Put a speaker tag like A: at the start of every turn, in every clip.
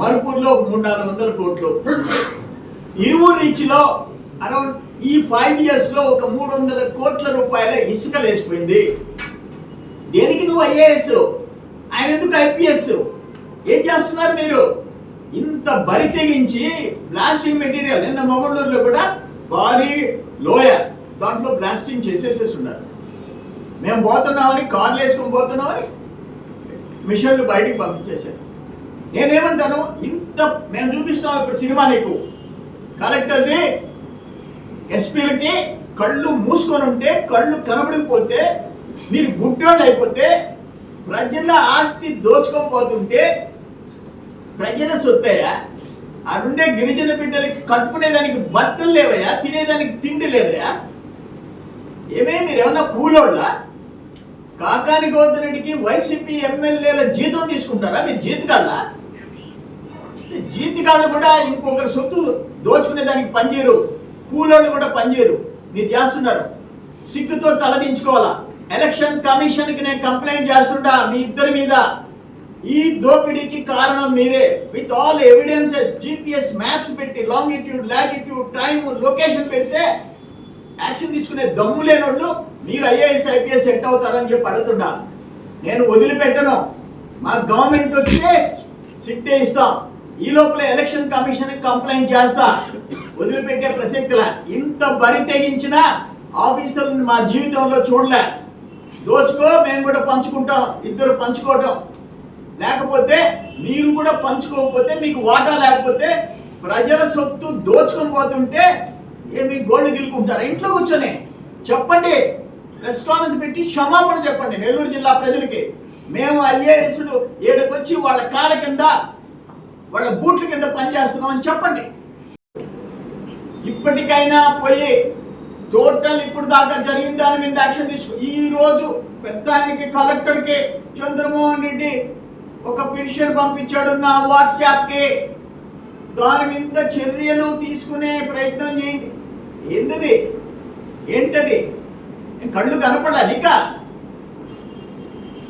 A: మరుపూర్లో మూడు నాలుగు వందల కోట్లు. ఇరువురు రీచ్లో అరౌండ్ ఈ ఫైవ్ ఇయర్స్లో ఒక మూడు వందల కోట్ల రూపాయల ఇసుక లేచిపోయింది. దేనికి నువ్వు ఐఏఎస్? ఆయన ఎందుకు ఐపీఎస్? ఏం చేస్తున్నారు మీరు? ఇంత బరి తెగించి బ్లాస్టింగ్ మెటీరియల్ నిన్న మొగళ్ళూరులో కూడా భారీ లోయ. దాంట్లో బ్లాస్టింగ్ చేసేసేసి ఉన్నారు. మేము పోతున్నామని కార్లు వేసుకొని పోతున్నామని మిషన్లు బయటికి పంపించేశారు. నేనేమంటాను? ఇంత మేము చూపిస్తాం ఇప్పుడు సినిమా నీకు. కలెక్టర్ది ఎస్పీలకి కళ్ళు మూసుకొని ఉంటే కళ్ళు కనబడకపోతే మీరు గుడ్డోళ్ళు అయిపోతే ప్రజల ఆస్తి దోచుకొని పోతుంటే ప్రజల సొత్తయ్యా? అటుండే గిరిజన బిడ్డలకి కట్టుకునేదానికి బట్టలు లేవయ్యా? తినేదానికి తిండి లేదయా ఏమే మీరు ఏమన్నా కూలోళ్ళ? కాకాని గోవర్ధనుడికి వైసీపీ ఎమ్మెల్యేల జీతం తీసుకుంటారా? మీరు జీతకాళ్ళా? జీతగాళ్ళు కూడా ఇంకొకరి సొత్తు దోచుకునే దానికి పనిచేయరు. కూలోళ్ళు కూడా పనిచేయరు. మీరు చేస్తున్నారు. సిగ్గుతో తలదించుకోవాలా ఎలక్షన్ కమిషన్కి నేను కంప్లైంట్ చేస్తుంటా మీ ఇద్దరి మీద? ఈ దోపిడీకి కారణం మీరే. With all evidences GPS maps పెట్టి లాంగిట్యూడ్ లాటిట్యూడ్ టైం లొకేషన్ పెడితే యాక్షన్ తీసుకునే దమ్ము లేనోళ్ళు మీరు ఐఏఎస్ ఐపీఎస్ సెట్ అవుతారని చెప్పి అడుగుతుండా నేను వదిలిపెట్టను. మా గవర్నమెంట్ వచ్చి సిట్టే ఇస్తాం. ఈ లోపల ఎలక్షన్ కమిషన్ కంప్లైంట్ చేస్తా. వదిలిపెట్టే ప్రసక్తిలా. ఇంత బరి తెగించిన ఆఫీసర్లను మా జీవితంలో చూడలే. దోచుకో మేము కూడా పంచుకుంటాం. ఇద్దరు పంచుకోవటం. లేకపోతే మీరు కూడా పంచుకోకపోతే మీకు వాటా లేకపోతే ప్రజల సొత్తు దోచుకొని పోతుంటే ఏ మీ గోల్డ్ గిలుకుంటారా ఇంట్లో కూర్చొని. చెప్పండి. ప్రెస్ కాన్ఫరెన్స్ పెట్టి క్షమాపణ చెప్పండి నెల్లూరు జిల్లా ప్రజలకి. మేము ఐఏఎస్లు ఏడుకొచ్చి వాళ్ళ కాళ్ళ కింద వాళ్ళ బూట్ల కింద పనిచేస్తున్నామని చెప్పండి. ఇప్పటికైనా పోయి టోటల్ ఇప్పుడు దాకా జరిగిన దాని మీద యాక్షన్ తీసుకో. ఈ రోజు పెద్ద ఆయనకి కలెక్టర్కి చంద్రమోహన్ రెడ్డి ఒక పిటిషన్ పంపించాడు నా వాట్సాప్కి. దాని మీద చర్యలు తీసుకునే ప్రయత్నం చేయండి. ఏంటది? ఏంటది? కళ్ళు కనపడాలి ఇక.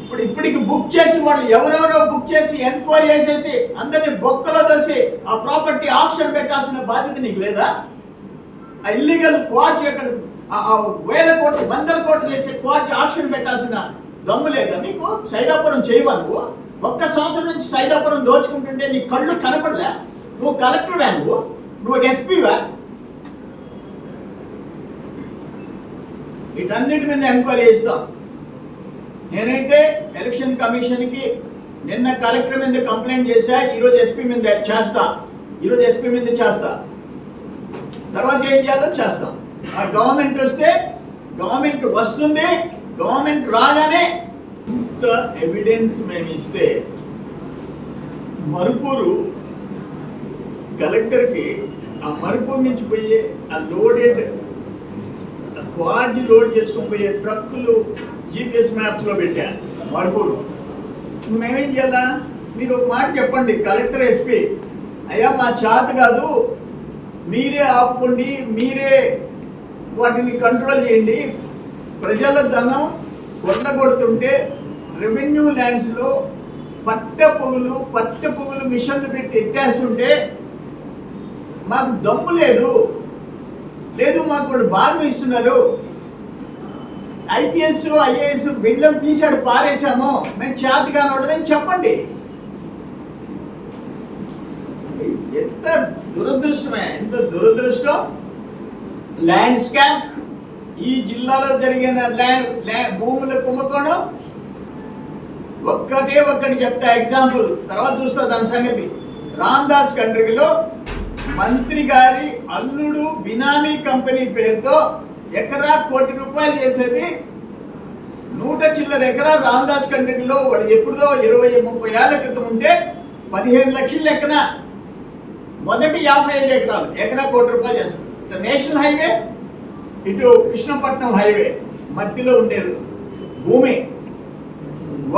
A: ఇప్పుడు ఇప్పటికి బుక్ చేసి వాళ్ళు ఎవరెవరో బుక్ చేసి ఎంక్వైరీ చేసేసి అందరిని బొక్కలో దోసి ఆ ప్రాపర్టీ ఆప్షన్ పెట్టాల్సిన బాధ్యత నీకు లేదా? ఆ ఇల్లీగల్ క్వార్ట్ ఎక్కడ ఆ- వేల కోట్లు వందల కోట్లు చేసే క్వార్ట్ ఆప్షన్ పెట్టాల్సిన దమ్ము లేదా నీకు? సైదాపురం చేయవా నువ్వు? ఒక్క సంవత్సరం నుంచి సైదాపురం దోచుకుంటుంటే నీ కళ్ళు కనపడలే? నువ్వు కలెక్టర్వా నువ్వు? నువ్వు ఎస్పీవా వీటన్నిటి మీద ఎంక్వైరీ చేస్తాం. నేనైతే ఎలక్షన్ కమిషన్కి నిన్న కలెక్టర్ మీద కంప్లైంట్ చేశా ఈరోజు ఎస్పీ మీద చేస్తా ఈరోజు ఎస్పీ మీద చేస్తా. తర్వాత ఏం చేయాలో చేస్తాం. ఆ గవర్నమెంట్ వస్తే గవర్నమెంట్ వస్తుంది గవర్నమెంట్ రాగానే ఇంత ఎవిడెన్స్ మేము ఇస్తే మరుపూరు కలెక్టర్కి ఆ మరుపూరు నుంచి పోయే ఆ లోడెడ్ క్వార్జీ లోడ్ చేసుకొని పోయే ట్రక్కులు జీపీఎస్ మ్యాప్స్లో పెట్టాను. మరుపూరు మేమేం చేయాలా? మీరు ఒక మాట చెప్పండి కలెక్టర్ ఎస్పీ. అయ్యా మా చేత కాదు. మీరే ఆపుకోండి మీరే వాటిని కంట్రోల్ చేయండి. ప్రజల ధనం కొడుతుంటే రెవెన్యూ ల్యాండ్స్లో పట్ట పొగులు పట్ట పొగులు మిషన్లు పెట్టి ఎత్తేస్తుంటే మాకు దమ్ము లేదు. లేదు మాకు వాళ్ళు బాగా ఇస్తున్నారు. ఐపీఎస్ ఐఏఎస్ బిడ్డలు తీసాడు పారేశాము. మేము చేతిగా అని చెప్పండి. ఎంత దురదృష్టమే ఎంత దురదృష్టం. ల్యాండ్ స్కామ్ ఈ జిల్లాలో జరిగిన ల్యాండ్ ల్యాండ్ భూముల కుంభకోణం. ఒక్కటే ఒక్కటి చెప్తా ఎగ్జాంపుల్. తర్వాత చూస్తా దాని సంగతి. రామ్దాస్ కంట్రీలో మంత్రి గారి అల్లుడు బినామీ కంపెనీ పేరుతో ఎకరా కోటి రూపాయలు చేసేది నూట చిల్లర ఎకరా రామ్దాస్ కంట్రీలో వాడు ఎప్పుడుదో ఇరవై ముప్పై ఏళ్ళ క్రితం ఉంటే పదిహేను లక్షల లెక్కన మొదటి యాభై ఐదు ఎకరాలు ఎకరా కోటి రూపాయలు చేస్తుంది. ఇటు నేషనల్ హైవే ఇటు కృష్ణపట్నం హైవే మధ్యలో ఉండే భూమి.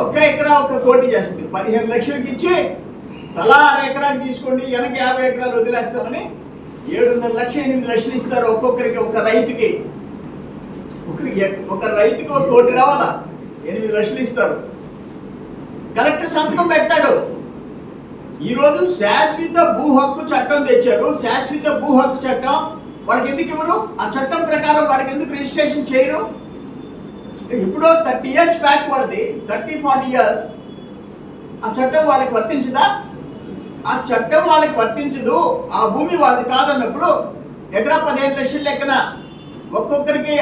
A: ఒక్క ఎకరా ఒక కోటి చేస్తుంది. పదిహేను లక్షలకి ఇచ్చి తలా అర ఎకరాకి తీసుకోండి వెనక యాభై ఎకరాలు వదిలేస్తామని ఏడున్నర లక్ష ఎనిమిది లక్షలు ఇస్తారు ఒక్కొక్కరికి ఒక రైతుకి. ఒక రైతుకి ఒక కోటి రావాలా ఎనిమిది లక్షలు ఇస్తారు. కలెక్టర్ సంతకం పెడతాడు. ఈరోజు శాశ్వత భూ హక్కు చట్టం తెచ్చారు. శాశ్వత భూ హక్కు చట్టం వాళ్ళకి ఎందుకు ఇవ్వరు? ఆ చట్టం ప్రకారం వాళ్ళకి ఎందుకు రిజిస్ట్రేషన్ చేయరు? ఇప్పుడు థర్టీ ఇయర్స్ బ్యాక్ వాడిది థర్టీ ఫార్టీ ఇయర్స్. ఆ చట్టం వాళ్ళకి వర్తించదా? ఆ చట్టం వాళ్ళకి వర్తించదు. ఆ భూమి వాళ్ళది కాదన్నప్పుడు ఎకరా పదిహేను లక్షల లెక్కన ఒక్కొక్కరికి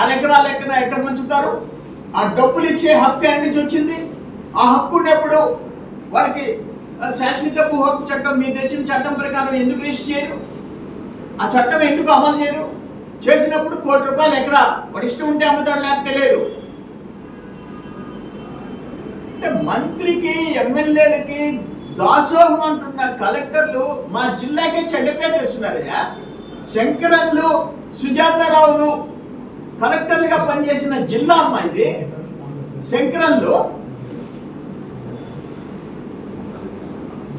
A: అరెకరా లెక్కన ఎక్కడ పంచుతారు? ఆ డబ్బులు ఇచ్చే హక్కు ఎక్కడి నుంచి వచ్చింది? ఆ హక్కు ఉన్నప్పుడు వాళ్ళకి శాశ్వత భూ హక్కు చట్టం మీరు తెచ్చిన చట్టం ప్రకారం ఎందుకు రిజిస్టర్ చేయరు? ఆ చట్టం ఎందుకు అమలు చేయరు? చేసినప్పుడు కోటి రూపాయలు ఎకరా వాడు ఇష్టం ఉంటే అమ్ముతాడు లేకపోతే తెలియదు అంటే మంత్రికి ఎమ్మెల్యేలకి దాసోహం అంటున్న కలెక్టర్లు మా జిల్లాకే చెడ్డ పేరు తెస్తున్నారయ్యా. శంకరన్లు సుజాతారావులు కలెక్టర్లుగా పనిచేసిన జిల్లా అమ్మాయిది ఇది. శంకరన్లు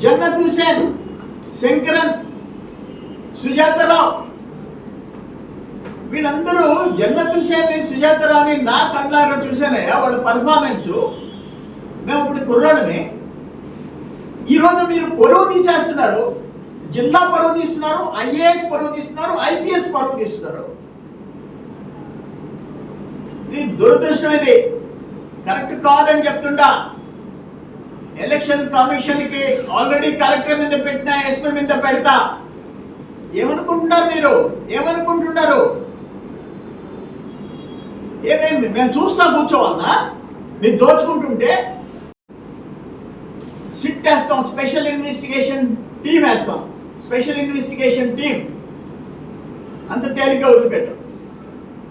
A: జన్నత్ హుసేన్ శంకరన్ సుజాతారావు. వీళ్ళందరూ జన్నత్ హుసేన్ సుజాతారావుని నా కళ్ళారా చూసానయ్యా వాళ్ళ పర్ఫార్మెన్స్ మేము ఇప్పుడు కుర్రాళ్ళని ఈరోజు మీరు పొరుగు తీసేస్తున్నారు. జిల్లా పరువు తీస్తున్నారు ఐఏఎస్ పరువు తీస్తున్నారు ఐపీఎస్ పరువు తీస్తున్నారు. ఇది దురదృష్టం ఇది. కరెక్ట్ కాదని చెప్తుండా. ఎలక్షన్ కమిషన్కి ఆల్రెడీ కలెక్టర్ మీద పెట్టిన ఎస్పీ మీద పెడతా. ఏమనుకుంటున్నారు మీరు? ఏమనుకుంటున్నారు? ఏమేమి? మేము చూస్తా కూర్చోవాలన్నా మీరు దోచుకుంటుంటే సిట్ వేస్తాం స్పెషల్ ఇన్వెస్టిగేషన్ టీం వేస్తాం. స్పెషల్ ఇన్వెస్టిగేషన్ టీం అంత తేలిగ్గా వదిలిపెట్టాం.